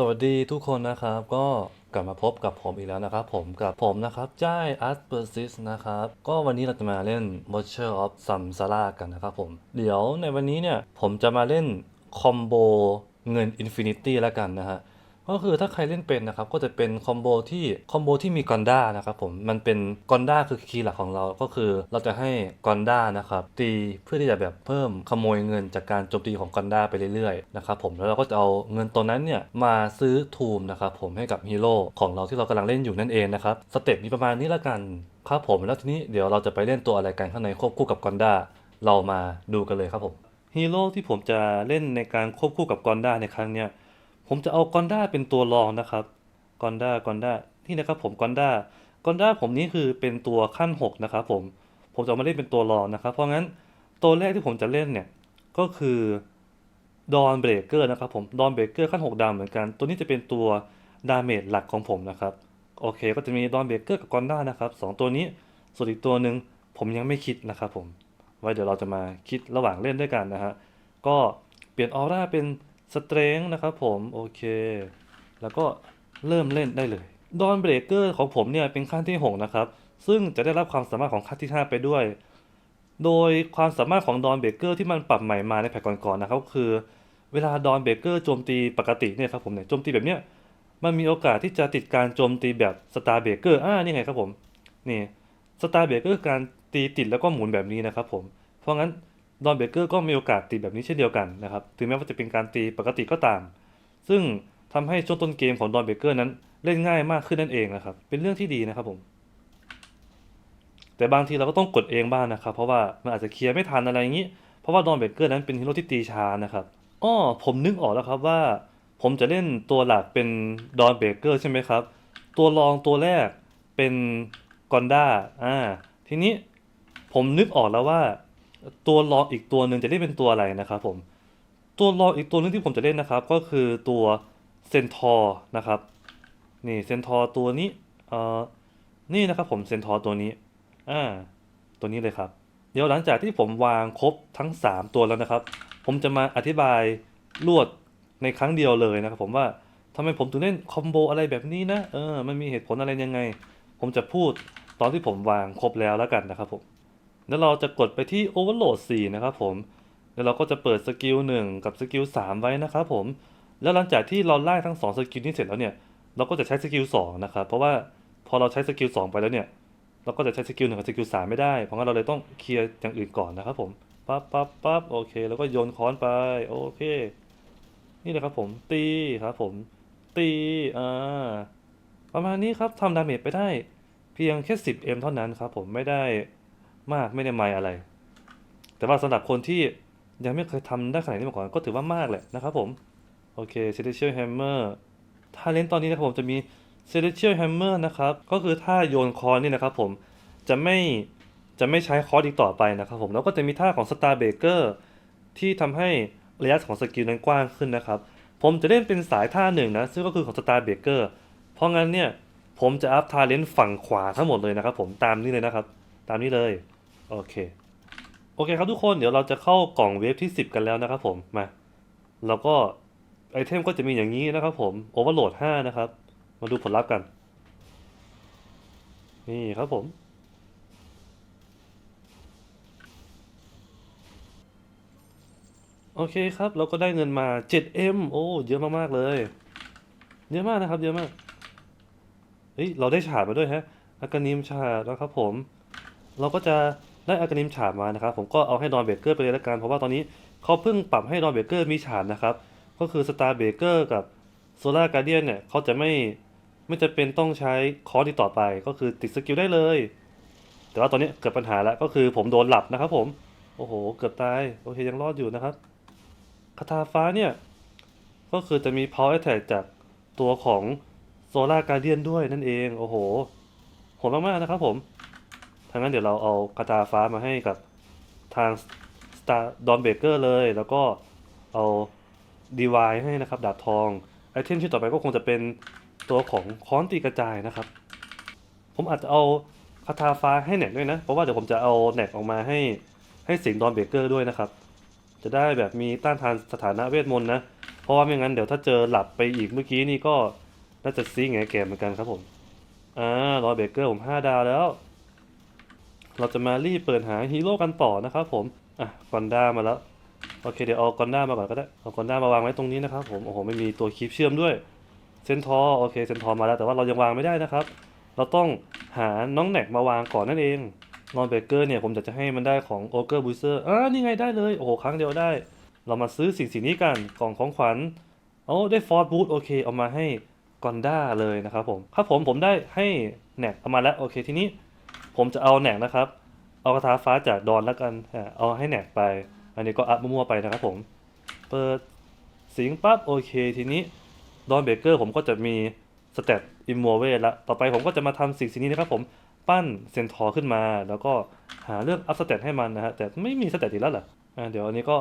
สวัสดีทุกคนนะครับก็กลับมาพบกับผมอีกแล้วนะครับผมกับผมนะครับจ้ายอาร์ตเปอร์ซิสนะครับก็วันนี้เราจะมาเล่น m o t u r e of Samsara กันนะครับผม เดี๋ยวในวันนี้เนี่ย ผมจะมาเล่นคอมโบเงิน Infinity แล้วกันนะฮะ ก็คือถ้าใครเล่นเป็นนะครับก็จะเป็นคอมโบที่คอมโบที่มีกอนด้านะครับผมมันเป็นกอนด้าคือคีย์หลักของเราก็คือเราจะให้กอนด้านะครับตีเพื่อที่จะแบบเพิ่มขโมยเงินจากการโจมตีของกอนด้าไปเรื่อยๆนะครับผมแล้วเราก็จะเอาเงินตัวนั้นเนี่ยมาซื้อทูมนะครับผมให้กับฮีโร่ของเราที่เรากำลังเล่นอยู่นั่นเองนะครับสเต็ปมีประมาณนี้ละกันครับผมแล้วทีนี้เดี๋ยวเราจะไปเล่นตัวอะไรกันข้างในควบคู่กับกอนด้าเรามาดูกันเลยครับผมฮีโร่ที่ผมจะเล่นในการควบคู่กับกอนด้าในครั้งเนี้ย ผมจะเอากอนด้าเป็นตัวรองนะครับกอนด้ากอนด้านี่นะครับผมกอนด้ากอนด้าผมนี่คือเป็นตัวขั้น 6 นะครับผมผมจะมาเล่นเป็นตัวรองนะครับ เพราะงั้นตัวแรกที่ผมจะเล่นเนี่ยก็คือดอนเบรกเกอร์นะครับผมดอนเบรกเกอร์ขั้น 6 ดาวเหมือนกัน ตัวนี้จะเป็นตัวดาเมจหลักของผมนะครับโอเค ก็จะมีดอนเบรกเกอร์กับกอนด้านะครับสองตัวนี้ส่วนอีกตัวหนึ่งผมยังไม่คิดนะครับผมไว้เดี๋ยวเราจะมาคิดระหว่างเล่นด้วยกันนะฮะก็เปลี่ยนออร่าเป็น สเตรน g ์นะครับผมโอเค แล้วก็เริ่มเล่นได้เลยดอนเบรกเกอร์ของผมเนี่ยเป็นขั้นที่ 6 นะครับ ซึ่งจะได้รับความสามารถของขั้นที่ 5 ไปด้วย โดยความสามารถของดอนเบรกเกอร์ที่มันปรับใหม่มาในแพทก่อนๆนะครับก็คือ เวลาดอนเบรกเกอร์โจมตีปกติเนี่ยครับผมเนี่ยโจมตีแบบเนี้ยมันมีโอกาสที่จะติดการโจมตีแบบสตาร์เบรกเกอร์อ่านี่ไงครับผมนี่สตาร์เบรกเกอร์การตีติดแล้วก็หมุนแบบนี้นะครับผมเพราะงั้น ดอนเบเกอร์ก็มีโอกาสตีแบบนี้เช่นเดียวกันนะครับ ถึงแม้ว่าจะเป็นการตีปกติก็ตาม ซึ่งทำให้ช่วงต้นเกมของดอนเบเกอร์นั้นเล่นง่ายมากขึ้นนั่นเองนะครับ เป็นเรื่องที่ดีนะครับผม แต่บางทีเราก็ต้องกดเองบ้างนะครับ เพราะว่ามันอาจจะเคลียร์ไม่ทันอะไรอย่างนี้ เพราะว่าดอนเบเกอร์นั้นเป็นฮีโร่ที่ตีช้านะครับ อ้อผมนึกออกแล้วครับว่า ผมจะเล่นตัวหลักเป็นดอนเบเกอร์ใช่ไหมครับ ตัวรองตัวแรกเป็นกอนด้า อ่า ทีนี้ผมนึกออกแล้วว่า ตัวรองอีกตัวหนึ่งจะได้เป็นตัวอะไรนะครับผมตัวรองอีกตัวหนึงที่ผมจะเล่นนะครับ ก็คือตัวเซนทอร์นะครับนี่เซนทอร์ตัวนี้เอ่อนี่นะครับผมเซนทอร์ตัวนี้อ่าตัวนี้เลยครับ เดี๋ยวหลังจากที่ผมวางครบทั้ง 3 ตัวแล้วนะครับ ผมจะมาอธิบายรวดในครั้งเดียวเลยนะครับ ผมว่าทำไมผมถึงเล่นคอมโบอะไรแบบนี้นะเออมันมีเหตุผลอะไรยังไง ผมจะพูดตอนที่ผมวางครบแล้วแล้วกันนะครับผม แล้วเราจะกดไปที่ Overload 4 นะครับผม แล้วเราก็จะเปิดสกิล1กับสกิล3ไว้นะครับผม แล้วหลังจากที่เราไล่ทั้ง 2 สกิลนี้เสร็จแล้วเนี่ย เราก็จะใช้สกิล2นะครับ เพราะว่าพอเราใช้สกิล2ไปแล้วเนี่ย เราก็จะใช้สกิล1กับสกิล3ไม่ได้ เพราะงั้นเราเลยต้องเคลียร์อย่างอื่นก่อนนะครับผม ปั๊บปั๊บปั๊บโอเค แล้วก็โยนค้อนไป โอเค นี่เลยครับผม ตีครับผม ตี อ่า ประมาณนี้ครับทำดาเมจไปได้ เพียงแค่ 10m เท่านั้นครับผม ไม่ได้ มากไม่ได้ไม่อะไร แต่ว่าสำหรับคนที่ยังไม่เคยทำได้ขนาดนี้มาก่อนก็ถือว่ามากแหละนะครับผม โอเค Celestial Hammer ถ้าเล่นตอนนี้นะครับผมจะมี Celestial Hammer นะครับ ก็คือถ้าโยนคอนนี่นะครับผมจะไม่จะไม่ใช้คอร์สอีกต่อไปนะครับผมแล้วก็จะมีท่าของ Star Breaker ที่ทำให้ระยะของสกิลนั้นกว้างขึ้นนะครับ ผมจะเล่นเป็นสายท่าหนึ่งนะ ซึ่งก็คือของ Star Breaker เพราะงั้นเนี่ยผมจะอัพทาเลนฝั่งขวาทั้งหมดเลยนะครับผมตามนี้เลยนะครับ ตามนี้เลย โอเค โอเคครับทุกคนเดี๋ยวเราจะเข้ากล่องเวฟที่ 10 กันแล้วนะครับผม มา แล้วก็ไอเทมก็จะมีอย่างนี้นะครับผมโอเวอร์โหลด5นะครับ มาดูผลลัพธ์กัน นี่ครับผม โอเคครับ เราก็ได้เงินมา 7M โอ้ เยอะมาก ๆ เลย เยอะมากนะครับ เยอะมาก เฮ้ย เราได้ฉาบมาด้วยฮะอากานิมฉาบนะครับผม เราก็จะ ได้อากานิมฉาบมานะครับ ผมก็เอาให้ดอนเบเกอร์ไปเลยละกันเพราะว่าตอนนี้เขาเพิ่งปรับให้ดอนเบเกอร์มีฉาบนะครับ ก็คือสตาร์เบเกอร์กับโซลาร์การเดียนเนี่ยเขาจะไม่ไม่จะเป็นต้องใช้คอร์ดีต่อไป ก็คือติดสกิลได้เลย แต่ว่าตอนนี้เกิดปัญหาแล้วก็คือผมโดนหลับนะครับ ผมโอ้โหเกือบตายโอเคยังรอดอยู่นะครับคาถาฟ้าเนี่ยก็คือจะมี power attack จากตัวของโซลาร์การเดียนด้วยนั่นเอง โอ้โหโหดมากๆนะครับผม ทางนั้นเดี๋ยวเราเอาคาถาฟ้ามาให้กับทาง Star d o n b r e a k e r เลย แล้วก็เอา DY ให้นะครับ ดาบทองไอเทมที่ต่อไปก็คงจะเป็นตัวของค้อนตีกระจายนะครับ ผมอาจจะเอาคาถาฟ้าให้แหนกด้วยนะ เพราะว่าเดี๋ยวผมจะเอาแหนกออกมาให้ให้สียงดอนเบเกอร์ด้วยนะครับ จะได้แบบมีต้านทานสถานะเวทมนต์นะ เพราะว่าไม่งั้นเดี๋ยวถ้าเจอหลับไปอีกเมื่อกี้นี่ก็น่าจะซีแงแก่เหมือนกันครับผม อ่ารอยเบเกอร์ผมห้าดาวแล้ว เราจะมารีบเปิดหาฮีโร่กันต่อนะครับผม อะกอนด้ามาแล้ว โอเคเดี๋ยวเอากอนด้ามาก่อนก็ได้ เอากอนด้ามาวางไว้ตรงนี้นะครับผม โอ้โห ไม่มีตัวคีบเชื่อมด้วย เซนทอโอเคเซนทอมาแล้วแต่ว่าเรายังวางไม่ได้นะครับ เราต้องหาน้องแหนกมาวางก่อนนั่นเองนอนเบเกอร์เนี่ยผมอยากจะให้มันได้ของโอเกอร์บูเซอร์อ่านี่ไงได้เลย โอ้โห ครั้งเดียวได้ เรามาซื้อสิ่งสิ่งนี้กันกล่องของขวัญโอ้ได้ฟอร์ดบูทโอเคเอามาให้กอนด้าเลยนะครับผม ครับผมผมได้ให้แหนกเอามาแล้วโอเคทีนี้ ผมจะเอาแหนกนะครับ เอากระทาฟ้าจากดอนแล้วกันเอาให้แหนกไป อันนี้ก็อัพมั่วๆไปนะครับผม เปิดสิงปั๊บโอเคทีนี้ดอนเบเกอร์ผมก็จะมีสเตตอิมมัวเวละต่อไปผมก็จะมาทำสิ่งสิ่งนี้นะครับผมปั้นเซนทอร์ขึ้นมา แล้วก็หาเรื่องอัพสเตตให้มันนะฮะแต่ไม่มีสเตตอีกแล้วเหรออ่าเดี๋ยวอันนี้ก็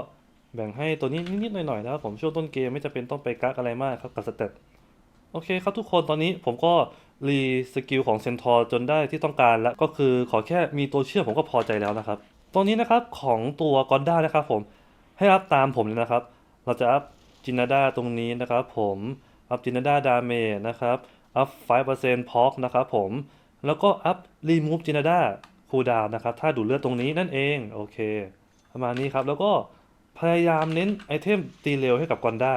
แบ่งให้ตัวนี้นิดๆหน่อยๆนะครับผมช่วงต้นเกมไม่จะเป็นต้องไปกักอะไรมากครับกับสเตตโอเคครับทุกคนตอนนี้ผมก็ รีสกิลของเซนทอร์จนได้ที่ต้องการแล้วก็คือขอแค่มีตัวเชื่อมผมก็พอใจแล้วนะครับ ตรงนี้นะครับของตัวกอนด้านะครับผมให้อัพตามผมเลยนะครับ เราจะอัพจินาดาตรงนี้นะครับผมอัพจินาดาดาเมจนะครับอัพ5%พอกนะครับผมแล้วก็อัพรีมูฟจินาดาคูดาวนะครับถ้าดูดเลือดตรงนี้นั่นเองโอเค ประมาณนี้ครับแล้วก็พยายามเน้นไอเทมตีเร็วให้กับกอนด้า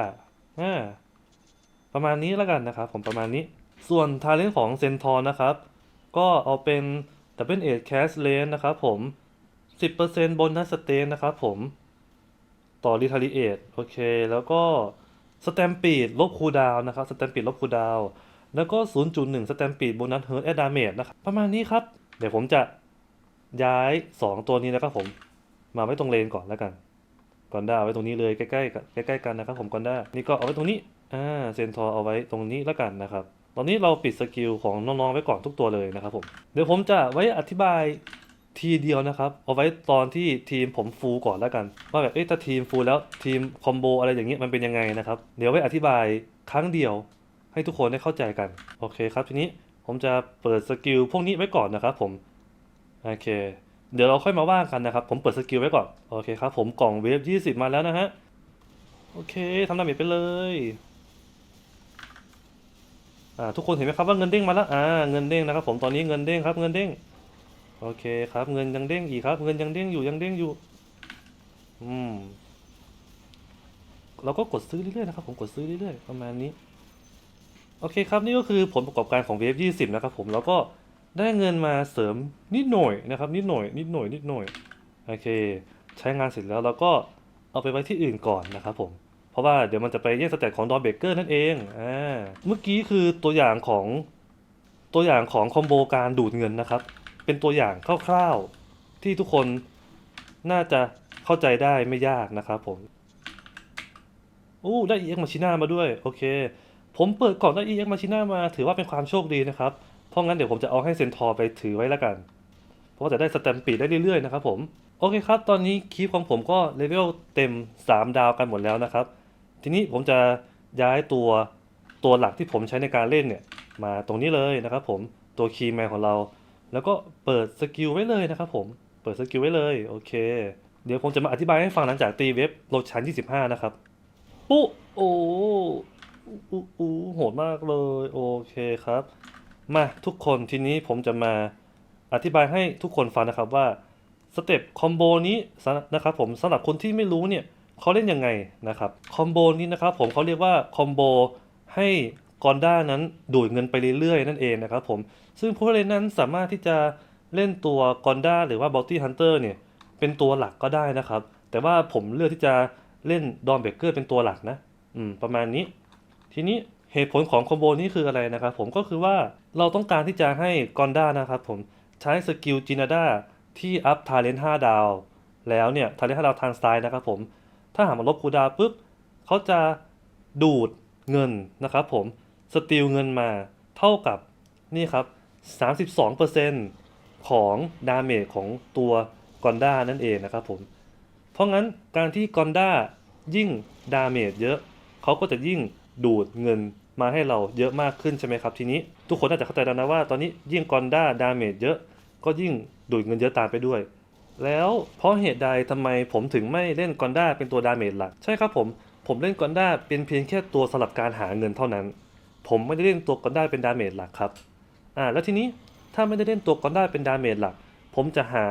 ประมาณนี้แล้วกันนะครับผมประมาณนี้ ส่วนทาเลนของเซนทอร์นะครับ ก็เอาเป็นดับเบิลเอ e แคสเลนนะครับผม 10%บนนัสเตนนะครับผม ต่อ r ีทา i ิเอ e โอเค แล้วก็สแตมปีดลบคูดาวนะครับสแตมปีดลบคูดาวแล้วก็ 0.1 สแตมปีดโบนัสเฮิร์ตแอดดาเมจนะครับ ประมาณนี้ครับ เดี๋ยวผมจะย้าย 2 ตัวนี้นะครับผม มาไว้ตรงเลนก่อนแล้วกันกอนด้าเอาไว้ตรงนี้เลยใกล้ๆกันใกล้ๆกันนะครับผมกอนด้านี่ก็เอาไว้ตรงนี้อ่าเซนทอร์เอาไว้ตรงนี้แล้วกันนะครับ ตอนนี้เราปิดสกิลของน้องๆไว้ก่อนทุกตัวเลยนะครับผมเดี๋ยวผมจะไว้อธิบายทีเดียวนะครับ เอาไว้ตอนที่ทีมผมฟูลก่อนแล้วกัน ว่าแบบเอ๊ะถ้าทีมฟูลแล้วทีมคอมโบอะไรอย่างเงี้ยมันเป็นยังไงนะครับ เดี๋ยวไว้อธิบายครั้งเดียวให้ทุกคนได้เข้าใจกัน โอเคครับทีนี้ผมจะเปิดสกิลพวกนี้ไว้ก่อนนะครับผม โอเค เดี๋ยวเราค่อยมาว่ากันนะครับ ผมเปิดสกิลไว้ก่อน โอเคครับผมกล่องเวฟ20 มาแล้วนะฮะ โอเคทำดาเมจไปเลย ทุกคนเห็นไหมครับว่าเงินเด้งมาแล้วอ่าเงินเด้งนะครับผมตอนนี้เงินเด้งครับเงินเด้งโอเคครับ เงินยังเด้งอีกครับ เงินยังเด้งอยู่ยังเด้งอยู่อืมเราก็กดซื้อเรื่อยๆนะครับผมกดซื้อเรื่อยๆประมาณนี้โอเคครับนี่ก็คือผลประกอบการของเวฟ20นะครับผมแล้วก็ได้เงินมาเสริมนิดหน่อยนะครับ นิดหน่อย นิดหน่อยนิดหน่อยโอเค ใช้งานเสร็จแล้วเราก็เอาไปไว้ที่อื่นก่อนนะครับผม ราะว่าเดี๋ยวมันจะไปแย่งสแตทของดอนเบเกอร์นั่นเองอ่าเมื่อกี้คือตัวอย่างของตัวอย่างของคอมโบการดูดเงินนะครับ เป็นตัวอย่างคร่าวๆที่ทุกคนน่าจะเข้าใจได้ไม่ยากนะครับผมอู้ได้ EX Machina มาด้วยโอเค ผมเปิดกล่องได้ EX Machina มา ถือว่าเป็นความโชคดีนะครับเพราะงั้นเดี๋ยวผมจะเอาให้เซนทอร์ไปถือไว้แล้วกัน เพราะว่าจะได้สแตมปีดได้เรื่อยๆนะครับผมโอเคครับ ตอนนี้คลิปของผมก็เลเวลเต็ม 3 ดาวกันหมดแล้วนะครับ ทีนี้ผมจะย้ายตัวตัวหลักที่ผมใช้ในการเล่นเนี่ยมาตรงนี้เลยนะครับผมตัวคีย์แมนของเรา แล้วก็เปิดสกิลไว้เลยนะครับผมเปิดสกิลไว้เลยโอเค เดี๋ยวผมจะมาอธิบายให้ฟังหลังจากตีเว็บโลชั้น25 นะครับปุ๊โอ้อู้อู้โหดมากเลยโอเคครับ มาทุกคนทีนี้ผมจะมาอธิบายให้ทุกคนฟังนะครับว่าสเต็ปคอมโบนี้นะครับผมสำหรับคนที่ไม่รู้เนี่ย เขาเล่นยังไงนะครับคอมโบนี้นะครับผมเขาเรียกว่าคอมโบให้กอนด้านั้นดูดเงินไปเรื่อยๆ นั่นเองนะครับผมซึ่งผู้เล่นนั้นสามารถที่จะเล่นตัวกอนด้าหรือว่าบอ u ตี้ฮันเตอร์เนี่ยเป็นตัวหลักก็ได้นะครับ แต่ว่าผมเลือกที่จะเล่นดอมเบเกอร์เป็นตัวหลักนะอืมประมาณนี้ ทีนี้เหตุผลของคอมโบนี้คืออะไรนะครับผมก็คือว่าเราต้องการที่จะให้กอนด้านะครับผมใช้สกิลจินาดาที่อัพทาเลนต์5ดาว แล้วเนี่ยทาเลนต์5ดาวทางซ้ายนะครับผม ถ้าหากมันลบคูดาปุ๊บเขาจะดูดเงินนะครับผมสติลเงินมาเท่ากับนี่ครับ 32%ของดาเมจของตัวกอนด้านั่นเองนะครับผม เพราะงั้นการที่กอนด้ายิ่งดาเมจเยอะ เขาก็จะยิ่งดูดเงินมาให้เราเยอะมากขึ้นใช่ไหมครับทีนี้ทุกคนน่าจะเข้าใจแล้วนะว่าตอนนี้ยิ่งกอนด้าดาเมจเยอะ ก็ยิ่งดูดเงินเยอะตามไปด้วย แล้วเพราะเหตุใดทำไมผมถึงไม่เล่นกอนด้าเป็นตัวดาเมจหลัก ใช่ครับผม ผมเล่นกอนด้าเป็นเพียงแค่ตัวสลับการหาเงินเท่านั้น ผมไม่ได้เล่นตัวกอนด้าเป็นดาเมจหลักครับอ่าแล้วทีนี้ถ้าไม่ได้เล่นตัวกอนด้าเป็นดาเมจหลัก ผมจะหา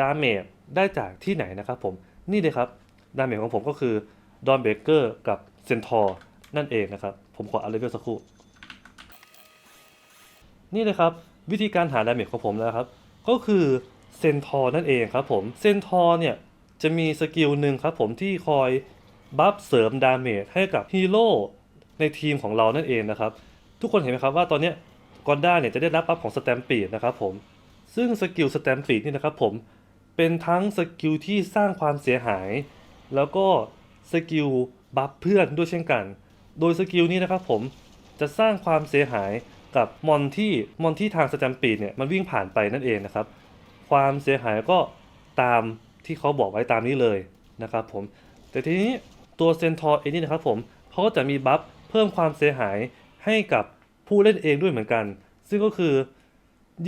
ดาเมจได้จากที่ไหนนะครับผมนี่เลยครับดาเมจของผมก็คือดอนเบเกอร์กับเซนทอร์นั่นเองนะครับ ผมขออัลเลเวลสักครู่ นี่เลยครับ วิธีการหาดาเมจของผมนะครับ ก็คือ เซนทอร์นั่นเองครับผมเซนทอร์เนี่ยจะมีสกิลหนึ่งครับผมที่คอยบัฟเสริมดาเมจให้กับฮีโร่ในทีมของเรานั่นเองนะครับ ทุกคนเห็นไหมครับว่าตอนนี้กอนด้าเนี่ยจะได้รับบัฟของสแตมปีดนะครับผมซึ่งสกิลสแตมปีดนี่นะครับผมเป็นทั้งสกิลที่สร้างความเสียหาย แล้วก็สกิลบัฟเพื่อนด้วยเช่นกัน โดยสกิลนี้นะครับผมจะสร้างความเสียหายกับมอนที่มอนที่ทางสแตมปีดเนี่ยมันวิ่งผ่านไปนั่นเองนะครับ ความเสียหายก็ตามที่เขาบอกไว้ตามนี้เลยนะครับผม แต่ทีนี้ตัวเซนทอร์เองนี่นะครับผมเขาก็จะมีบัฟเพิ่มความเสียหายให้กับผู้เล่นเองด้วยเหมือนกัน ซึ่งก็คือ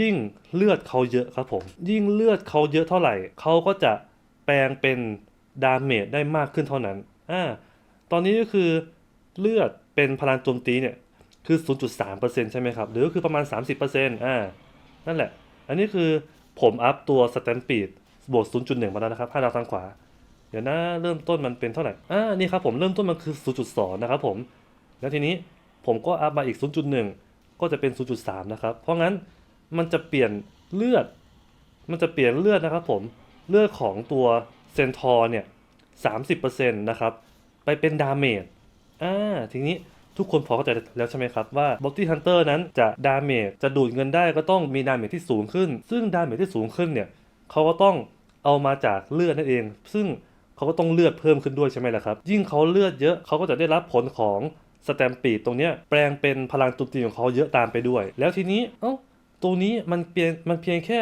ยิ่งเลือดเขาเยอะครับผม ยิ่งเลือดเขาเยอะเท่าไหร่ เขาก็จะแปลงเป็นดาเมจได้มากขึ้นเท่านั้น อ่า ตอนนี้ก็คือเลือดเป็นพลังโจมตีเนี่ยคือ 0.3%ใช่ไหมครับ หรือก็คือประมาณ 30%อ่า นั่นแหละ อันนี้คือ ผมอัพตัวสแตนปีดบวก 0.1 มาแล้วนะครับ5ดาวทางขวา เดี๋ยวนะเริ่มต้นมันเป็นเท่าไหร่อ่านี่ครับผมเริ่มต้นมันคือ 0.2 นะครับผม แล้วทีนี้ผมก็อัพมาอีก 0.1 ก็จะเป็น 0.3 นะครับ เพราะงั้นมันจะเปลี่ยนเลือด มันจะเปลี่ยนเลือดนะครับผม เลือดของตัวเซนทอร์เนี่ย 30%นะครับ ไปเป็นดาเมจ อ่า ทีนี้ ทุกคนพอเข้าใจแล้วใช่ไหมครับว่า Bounty Hunter นั้นจะดาเมจจะดูดเงินได้ก็ต้องมีดาเมจที่สูงขึ้น ซึ่งดาเมจที่สูงขึ้นเนี่ยเขาก็ต้องเอามาจากเลือดนั่นเอง ซึ่งเขาก็ต้องเลือดเพิ่มขึ้นด้วยใช่ไหมล่ะครับ ยิ่งเขาเลือดเยอะเขาก็จะได้รับผลของสแตมปีดตรงนี้แปลงเป็นพลังโจมตีของเขาเยอะตามไปด้วย แล้วทีนี้เอ้าตัวนี้มันเปลี่ยนมันเพียงแค่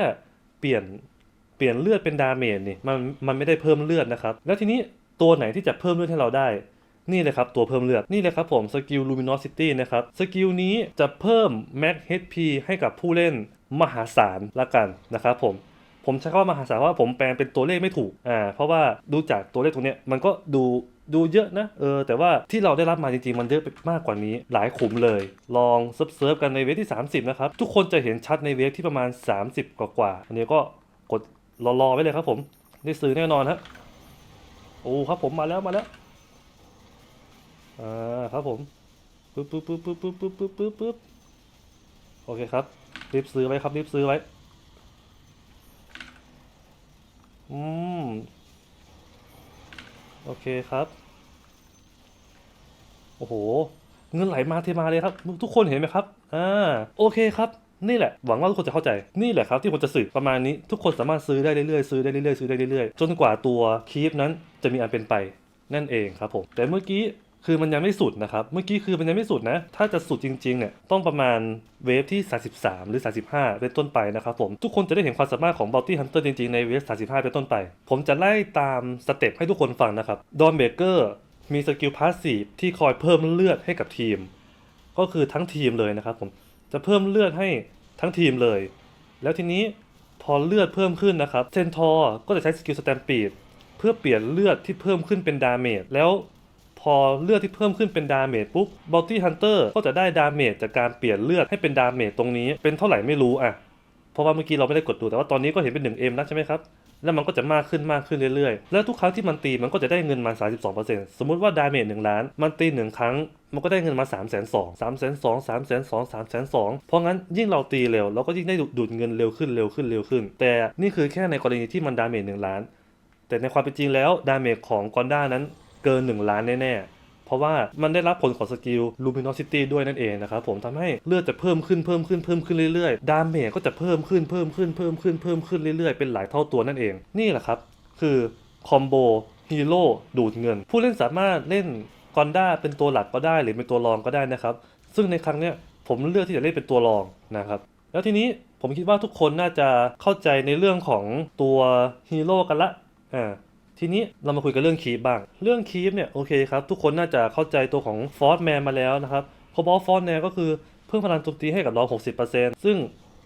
เปลี่ยนเปลี่ยนเลือดเป็นดาเมจนี่มันมันไม่ได้เพิ่มเลือดนะครับ แล้วทีนี้ตัวไหนที่จะเพิ่มเลือดให้เราได้ นี่เลยครับตัวเพิ่มเลือดนี่เลยครับผมสกิล Luminosity นะครับสกิลนี้จะเพิ่ม Max HP ให้กับผู้เล่นมหาศาลละกันนะครับผมผมใช้คำว่ามหาศาลเพราะว่าผมแปลงเป็นตัวเลขไม่ถูกอ่าเพราะว่าดูจากตัวเลขตรงเนี้ยมันก็ดูดูเยอะนะเออแต่ว่าที่เราได้รับมาจริงๆ มันเยอะไปมากกว่านี้หลายขุมเลย ลองเซิร์ฟเซิร์ฟกันในเวฟที่ 30 นะครับ ทุกคนจะเห็นชัดในเวฟที่ประมาณ 30 กว่ากว่าอันนี้ก็กดรอๆไว้เลยครับผม ได้ซื้อแน่นอนฮะโอ้ครับผมมาแล้วมาแล้ว อ่าครับผมปึ๊บปึ๊บปึ๊บปึ๊บปึ๊บปึ๊บปึ๊บปึ๊บปึ๊บโอเคครับรีบซื้อไว้ครับรีบซื้อไว้ อืม โอเคครับ โอ้โห เงินไหลมาเทมาเลยครับ ทุกคนเห็นไหมครับ อ่า โอเคครับนี่แหละหวังว่าทุกคนจะเข้าใจนี่แหละครับที่ผมจะสื่อประมาณนี้ทุกคนสามารถซื้อได้เรื่อยๆซื้อได้เรื่อยๆซื้อได้เรื่อยๆจนกว่าตัวคีปนั้นจะมีอันเป็นไปนั่นเองครับผมแต่เมื่อกี้ คือมันยังไม่สุดนะครับ เมื่อกี้คือมันยังไม่สุดนะ ถ้าจะสุดจริงๆเนี่ยต้องประมาณเวฟที่ 33 หรือ 35 เป็นต้นไปนะครับผมทุกคนจะได้เห็นความสามารถของ Bounty Hunter จริงๆ ในเวฟ 35 เป็นต้นไป ผมจะไล่ตามสเต็ปให้ทุกคนฟังนะครับดอนเบเกอร์มีสกิลพาสซีฟที่คอยเพิ่มเลือดให้กับทีม ก็คือทั้งทีมเลยนะครับผมจะเพิ่มเลือดให้ทั้งทีมเลย แล้วทีนี้พอเลือดเพิ่มขึ้นนะครับเซนทอร์ก็จะใช้สกิลสแตมปีดเพื่อเปลี่ยนเลือดที่เพิ่มขึ้นเป็นดาเมจแล้ว พอเลือดที่เพิ่มขึ้นเป็นดาเมจปุ๊บ Bounty Hunter ก็จะได้ดาเมจจากการเปลี่ยนเลือดให้เป็นดาเมจตรงนี้เป็นเท่าไหร่ไม่รู้อะเพราะว่าเมื่อกี้เราไม่ได้กดดูแต่ว่าตอนนี้ก็เห็นเป็น 1M แล้วใช่ไหมครับแล้วมันก็จะมากขึ้นมากขึ้นเรื่อยๆ แล้วทุกครั้งที่มันตีมันก็จะได้เงินมา 32%สมมุติว่าดาเมจ1ล้าน มันตีหนึ่งครั้ง มันก็ได้เงินมา3 2 0 0 0 0 3 2 0 0 0 3 2 0 0 0 3 2 0 0 เพราะงั้นยิ่งเราตีเร็วเราก็ยิ่งได้ดูดเงินเร็วขึ้นเร็วขึ้นเร็วขึ้น แต่นี่คือแค่ในกรณีที่มันดาเมจ1ล้าน แต่ในความเป็นจริงแล้วดาเมจของกอนด้านั้น เกิน 1 ล้านแน่ๆ เพราะว่ามันได้รับผลของสกิล Luminosity ด้วยนั่นเองนะครับผมทำให้เลือดจะเพิ่มขึ้นเพิ่มขึ้นเพิ่มขึ้นเรื่อยๆ ดาเมจก็จะเพิ่มขึ้นเพิ่มขึ้นเพิ่มขึ้นเพิ่มขึ้นเรื่อยๆ เป็นหลายเท่าตัวนั่นเอง นี่แหละครับ คือคอมโบฮีโร่ดูดเงิน ผู้เล่นสามารถเล่นกอนด้าเป็นตัวหลักก็ได้หรือเป็นตัวรองก็ได้นะครับ ซึ่งในครั้งเนี้ยผมเลือกที่จะเล่นเป็นตัวรองนะครับ แล้วทีนี้ผมคิดว่าทุกคนน่าจะเข้าใจในเรื่องของตัวฮีโร่กันละอ่า ทีนี้เรามาคุยกันเรื่องคีปบ้าง เรื่องคีปเนี่ยโอเคครับ ทุกคนน่าจะเข้าใจตัวของฟอร์ m แมนมาแล้วนะครับโคบอลฟอร์แมนก็คือเพิ่มพลังโจมตีให้กับเรา 60%ซึ่ง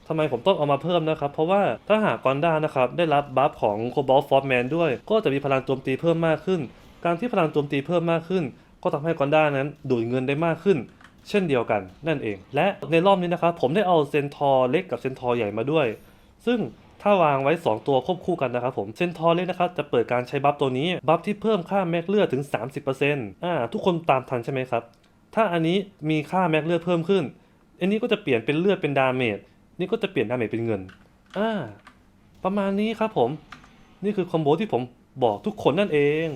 ทำไมผมต้องเอามาเพิ่มนะครับ เพราะว่าถ้าหากกอนด้านะครับได้รับบัฟของโคบอลฟอร์แมนด้วย ก็จะมีพลังโจมตีเพิ่มมากขึ้น การที่พลังโจมตีเพิ่มมากขึ้น ก็ทำให้กอนด้านั้นดูดเงินได้มากขึ้น เช่นเดียวกันนั่นเอง และในรอบนี้นะครับผมได้เอาเซนทอร์เล็กกับเซนทอร์ใหญ่มาด้วย ซึ่ง ถ้าวางไว้ 2 ตัวควบคู่กันนะครับผมเซนทอร์เล็กนะครับจะเปิดการใช้บัฟตัวนี้บัฟที่เพิ่มค่าแม็กเลือดถึง 30%อ่าทุกคนตามทันใช่ไหมครับ ถ้าอันนี้มีค่าแม็กเลือดเพิ่มขึ้น อันนี้ก็จะเปลี่ยนเป็นเลือดเป็นดาเมจนี่ก็จะเปลี่ยนดาเมจเป็นเงินอ่าประมาณนี้ครับผม นี่คือคอมโบที่ผมบอกทุกคนนั่นเอง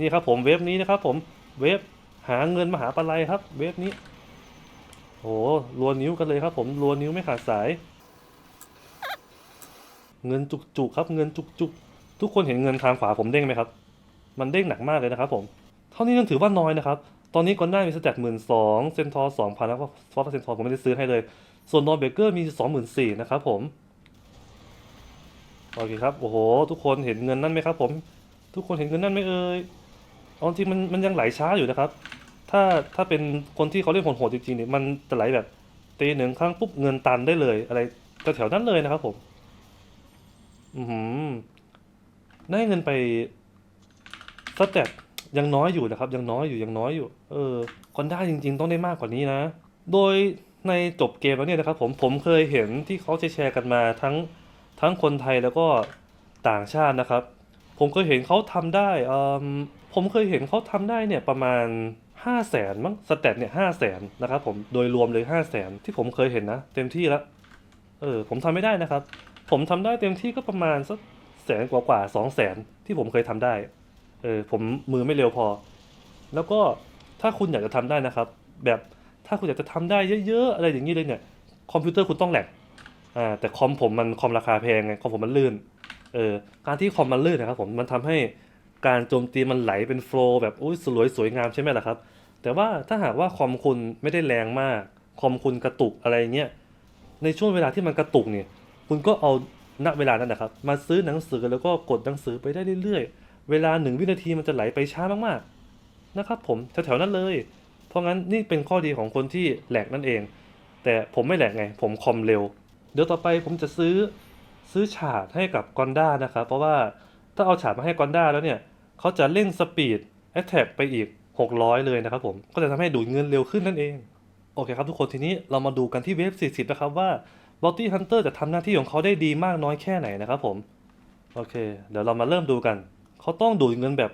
นี่ครับผมเว็บนี้นะครับผมเว็บหาเงินมหาปลัยครับ เว็บนี้โอ้รัวนิ้วกันเลยครับผมรัวนิ้วไม่ขาดสาย เงินจุกๆครับเงินจุกๆ ทุกคนเห็นเงินทางขวาผมเด้งไหมครับ มันเด้งหนักมากเลยนะครับผม เท่านี้ยังถือว่าน้อยนะครับ ตอนนี้กอนได้ามีสแตทหมื่นสองเซนทอร์สองพันแล้วก็ฟอสเซนทอร์ผมไม่ได้ซื้อให้เลย ส่วนนอร์เบเกอร์มีสองหมื่นสี่นะครับผม โอเคครับ โอ้โห ทุกคนเห็นเงินนั่นไหมครับ ผม ทุกคนเห็นเงินนั่นไหมเอ่ยเอาจริงมันมันยังไหลช้าอยู่นะครับ ถ้าถ้าเป็นคนที่เขาเล่นโหดจริงๆเนี่ยมันจะไหลแบบตีหนึ่งครั้งปุ๊บเงินตันได้เลยอะไรแถวๆนั้นเลยนะครับผม อือได้เงินไปสเตตยังน้อยอยู่นะครับ ยังน้อยอยู่ยังน้อยอยู่ เออคอนด้จริง ๆ ต้องได้มากกว่านี้นะ โดยในจบเกมแล้วเนี่ยนะครับ ผมผมเคยเห็นที่เขาแชร์กันมาทั้งทั้งคนไทยแล้วก็ต่างชาตินะครับ ผมเคยเห็นเขาทำได้เอ่มผมเคยเห็นเขาทำได้เนี่ยประมาณ5 0 0แสนมั้งสเตตเนี่ยห้าแสนนะครับผมโดยรวมเลย5 0 0แสนที่ผมเคยเห็นนะ เต็มที่แล้วเออผมทำไม่ได้นะครับ ผมทำได้เต็มที่ก็ประมาณสักแสนกว่ากว่าสองแสนที่ผมเคยทำได้ เออผมมือไม่เร็วพอ แล้วก็ถ้าคุณอยากจะทำได้นะครับ แบบถ้าคุณอยากจะทำได้เยอะๆอะไรอย่างนี้เลยเนี่ย คอมพิวเตอร์คุณต้องแหลกอ่าแต่คอมผมมันคอมราคาแพงไงคอมผมมันลื่นเออการที่คอมมันลื่นนะครับผมมันทำให้การโจมตีมันไหลเป็นโฟล์แบบอุ้ยสวยสวยงามใช่ไหมล่ะครับ แต่ว่าถ้าหากว่าคอมคุณไม่ได้แรงมาก คอมคุณกระตุกอะไรเงี้ยในช่วงเวลาที่มันกระตุกเนี่ย คุณก็เอาณเวลานั้นนะครับ มาซื้อหนังสือแล้วก็กดหนังสือไปได้เรื่อยๆ เวลาหนึ่งวินาทีมันจะไหลไปช้ามากๆนะครับ ผมแถวๆนั้นเลย เพราะงั้นนี่เป็นข้อดีของคนที่แหลกนั่นเอง แต่ผมไม่แหลกไง ผมคอมเร็ว เดี๋ยวต่อไปผมจะซื้อซื้อฉาดให้กับกอนด้านะครับ เพราะว่าถ้าเอาฉาดมาให้กอนด้าแล้วเนี่ยเขาจะเร่งสปีดแอตแทกไปอีก 600 เลยนะครับผมก็จะทำให้ดูดเงินเร็วขึ้นนั่นเองโอเคครับทุกคนทีนี้เรามาดูกันที่เวฟ40 นะครับว่า Bounty Hunter จะทำหน้าที่ของเขาได้ดีมากน้อยแค่ไหนนะครับผม โอเค เดี๋ยวเรามาเริ่มดูกัน เขาต้องดูดเงินแบบ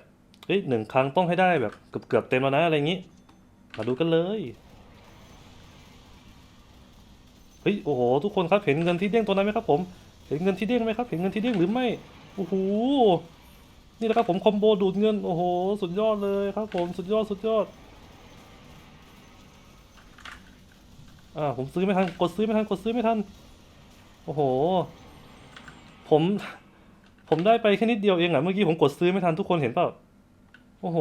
เฮ้ยหนึ่งครั้งต้องให้ได้แบบเกือบเกือบเต็มแล้วนะอะไรอย่างนี้ มาดูกันเลยเฮ้ยโอ้โหทุกคนครับเห็นเงินที่เด้งตัวนั้นไหมครับผม เห็นเงินที่เด้งไหมครับ เห็นเงินที่เด้งหรือไม่โอ้โหนี่แหละครับผมคอมโบดูดเงินโอ้โหสุดยอดเลยครับผมสุดยอดสุดยอด อ่าผมซื้อไม่ทันกดซื้อไม่ทันกดซื้อไม่ทันโอ้โห ผม ผมได้ไปแค่นิดเดียวเองอะเมื่อกี้ผมกดซื้อไม่ทันทุกคนเห็นเปล่าโอ้โห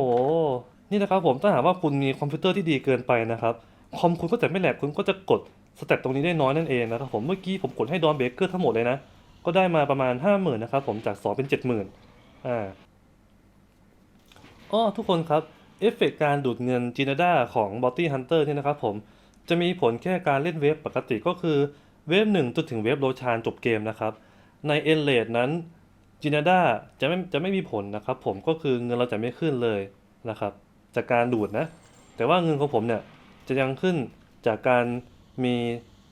นี่นะครับผมถ้าหากว่าคุณมีคอมพิวเตอร์ที่ดีเกินไปนะครับคอมคุณก็จะไม่แหลกคุณก็จะกดสเต็ปตรงนี้ได้น้อยนั่นเองนะครับผมเมื่อกี้ผมกดให้ดอนเบเกอร์ทั้งหมดเลยนะ ก็ได้มาประมาณ 5 0,000นะครับผมจาก 2 เป็น 70,000อ่าอ้อทุกคนครับเอฟเฟกต์การดูดเงินจีนาดาของ Bounty Hunter เนี่ยนะครับผม จะมีผลแค่การเล่นเวฟปกติก็คือเวฟ1จนถึงเวฟโรชานจบเกมนะครับ ในเอ็นเลดนั้นจีนาดาจะไม่จะไม่มีผลนะครับ ผมก็คือเงินเราจะไม่ขึ้นเลยนะครับ จากการดูดนะ แต่ว่าเงินของผมเนี่ยจะยังขึ้นจากการมี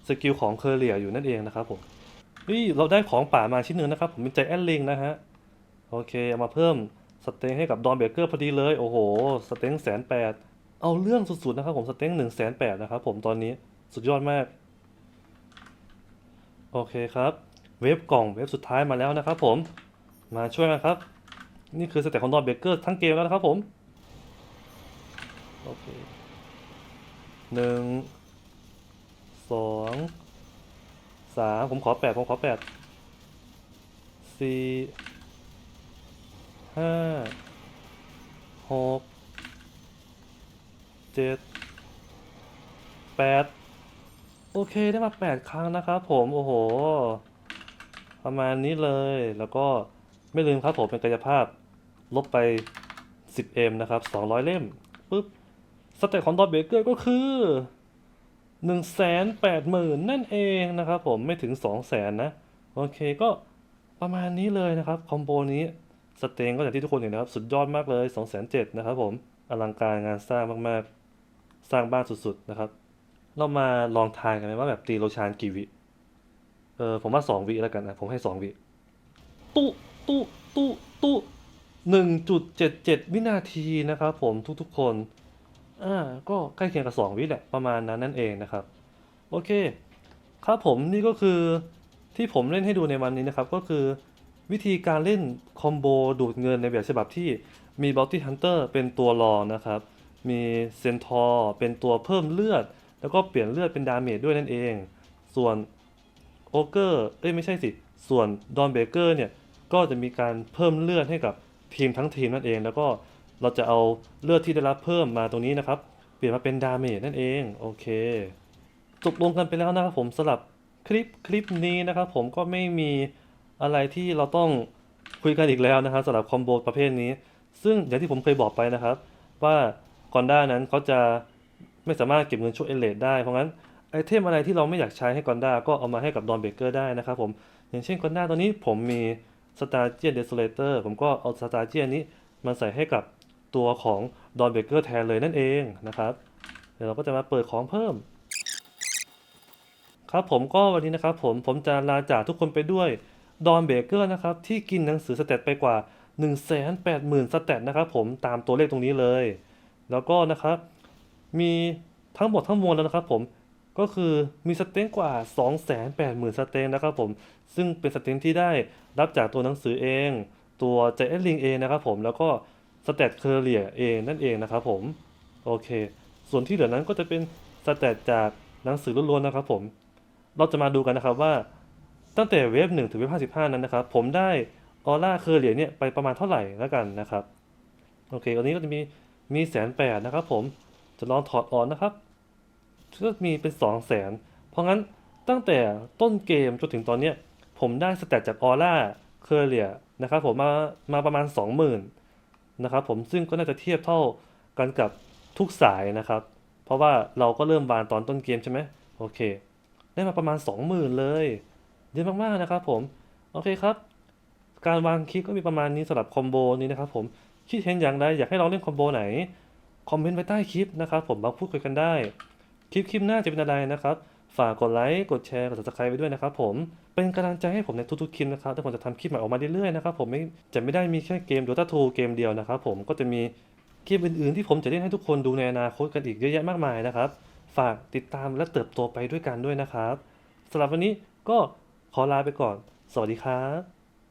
สกิลของเคอร์เรียอยู่นั่นเองนะครับผมเฮ้ยเราได้ของป่ามาชิ้นหนึ่งนะครับ ผมเป็นใจแอนลิงนะฮะโอเคเอามาเพิ่มสเต็งให้กับดอนเบเกอร์พอดีเลย โอ้โห สเต็งแสนแปด เอาเรื่องสุดๆนะครับผมสเต็งหนึ่งแสนแปดนะครับผมตอนนี้สุดยอดมาก โอเคครับ เว็บกล่องเว็บสุดท้ายมาแล้วนะครับผมมาช่วยกันครับ นี่คือสเต็ปของดอนเบเกอร์ทั้งเกมแล้วนะครับผมโอเคหนึ่งสองสามผมขอแปดผมขอแปดสี่ห้าหก เจ็ดแปดโอเคได้มาแปดครั้งนะครับผมโอ้โห ประมาณนี้เลยแล้วก็ไม่ลืมครับผมเป็นกายภาพ ลบไป 10M นะครับ 200 เล่มปุ๊บสเตตของดอทเบเกอร์ก็คือ 1 8 0 0 0 0 นั่นเองนะครับผมไม่ถึง 2 0 0 0 0 0 นะ โอเคก็ประมาณนี้เลยนะครับ คอมโบนี้สเต็งก็อย่างที่ทุกคนเห็นนะครับ สุดยอดมากเลย 2 0 0 0 0 นะครับผม อลังการงานสร้างมาก ๆ สร้างบ้านสุดๆนะครับ เรามาลองทายกันไหมว่าแบบตีโรชานกี่วิ เออผมว่าสองวิแล้วกันนะ ผมให้สองวิตู้ตู้ตู้ตู้หนึ่งจุดเจ็ดเจ็ดวินาทีนะครับผมทุกๆคนอ่าก็ใกล้เคียงกับสองวิแหละประมาณนั้นนั่นเองนะครับ โอเค ครับผมนี่ก็คือที่ผมเล่นให้ดูในวันนี้นะครับก็คือวิธีการเล่นคอมโบดูดเงินในแบบฉบับที่มี Bounty Hunter เป็นตัวรองนะครับ มีเซนทอร์เป็นตัวเพิ่มเลือด แล้วก็เปลี่ยนเลือดเป็นดาเมจด้วยนั่นเอง ส่วนโอเกอร์เอ้ยไม่ใช่สิ ส่วนดอนเบเกอร์เนี่ย ก็จะมีการเพิ่มเลือดให้กับทีมทั้งทีมนั่นเอง แล้วก็เราจะเอาเลือดที่ได้รับเพิ่มมาตรงนี้นะครับ เปลี่ยนมาเป็นดาเมจนั่นเองโอเคจบลงกันไปแล้วนะครับผมสำหรับคลิปคลิปนี้นะครับผมก็ไม่มีอะไรที่เราต้องคุยกันอีกแล้วนะครับสำหรับคอมโบประเภทนี้ ซึ่งอย่างที่ผมเคยบอกไปนะครับ ว่า คอนด้านั้นเขาจะไม่สามารถเก็บเงินช่วยเอเลดได้ เพราะงั้นไอเทมอะไรที่เราไม่อยากใช้ให้กอนด้าก็เอามาให้กับดอนเบเกอร์ได้นะครับผม อย่างเช่นกอนด้าตัวนี้ผมมีสตาร์เจียนเดสเลเตอร์ผมก็เอาสตาร์เจียนนี้มาใส่ให้กับตัวของดอนเบเกอร์แทนเลยนั่นเองนะครับ เดี๋ยวเราก็จะมาเปิดของเพิ่ม ครับผมก็วันนี้นะครับผมผมจะลาจากทุกคนไปด้วยดอนเบเกอร์นะครับที่กินหนังสือสเตตไปกว่า 1 8 0 0 0 0สเตตนะครับผมตามตัวเลขตรงนี้เลย แล้วก็นะครับมีทั้งหมดทั้งมวลแล้วนะครับผมก็คือมีสเต็งกว่า 2 8 0 0 0 0 สเต็งนะครับผมซึ่งเป็นสเต็งที่ได้รับจากตัวหนังสือเอง ตัวใจแอลิงเองนะครับผมแล้วก็สเตตเคอร์เรียเองนั่นเองนะครับผมโอเค ส่วนที่เหลือนั้นก็จะเป็นสเตตจากหนังสือล้วนๆนะครับผมเราจะมาดูกันนะครับว่าตั้งแต่เวฟ1ถึงเวฟ55 นั้นนะครับ ผมได้ออร่าเคอร์เรียเนี่ยไปประมาณเท่าไหร่แล้วกันนะครับโอเคอันนี้ก็จะมี มีแสนแปดนะครับผมจะลองถอดออกนะครับก็มีเป็น2 0 0แสนเพราะงั้นตั้งแต่ต้นเกมจนถึงตอนเนี้ยผมได้สเตตจากออร่าเคอร์เรียนะครับผมมามาประมาณ 20,000นะครับผมซึ่งก็น่าจะเทียบเท่ากันกับทุกสายนะครับ เพราะว่าเราก็เริ่มบานตอนต้นเกมใช่ไหมโอเค ได้มาประมาณ 20,000 เลยเยอะมากๆนะครับผม โอเคครับ การวางคลิปก็มีประมาณนี้สำหรับคอมโบนี้นะครับผม คิดเห็นอย่างไรอยากให้เราเล่นคอมโบไหน คอมเมนต์ไว้ใต้คลิปนะครับ ผมมาพูดคุยกันได้ คลิปคลิปหน้าจะเป็นอะไรนะครับ ฝากกดไลค์ กดแชร์ กด subscribe ไว้ด้วยนะครับผม เป็นกำลังใจให้ผมในทุกๆคลิปนะครับแต่ผมจะทำคลิปใหม่ออกมาเรื่อยๆนะครับผมไม่จะไม่ได้มีแค่เกม Dota 2 เกมเดียวนะครับผม ก็จะมีเกมอื่นๆ ที่ผมจะเล่นให้ทุกคนดูในอนาคตกันอีกเยอะแยะมากมายนะครับ ฝากติดตามและเติบโตไปด้วยกันด้วยนะครับสำหรับวันนี้ก็ขอลาไปก่อน สวัสดีครับ